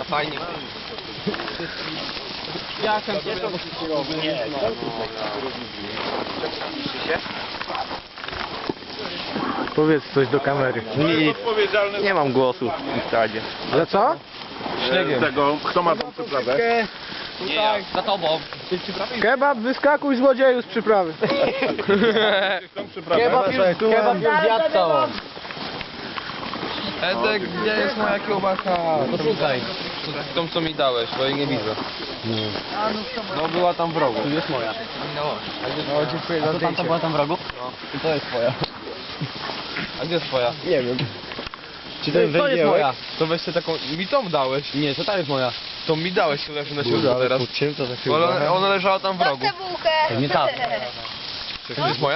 A fajnie. Ja chętnie to Powiedz coś do kamery. Nic. Nie mam głosu w stadzie. Ale co? Z tego, kto ma tą przyprawę? Nie ja. Za tobą. Kebab, wyskakuj złodzieju z przyprawy. Kebab już, kebab już zjadł całą. Edek, gdzie jest moja kiełbasa? To szukaj. Tą co mi dałeś, bo jej nie widzę. No była tam w rogu. Tu jest moja. No. No, dziękuję za zdjęcie. była tam w rogu? I to jest twoja. A gdzie jest twoja? Nie wiem. Czy to jest moja. To weź sobie taką... Mi tą dałeś. Nie, to ta jest moja. To mi dałeś, to leży na środku teraz. Za Bo Ona, ona leżała tam w rogu. Bułkę. Nie tak. Czy to jest moja?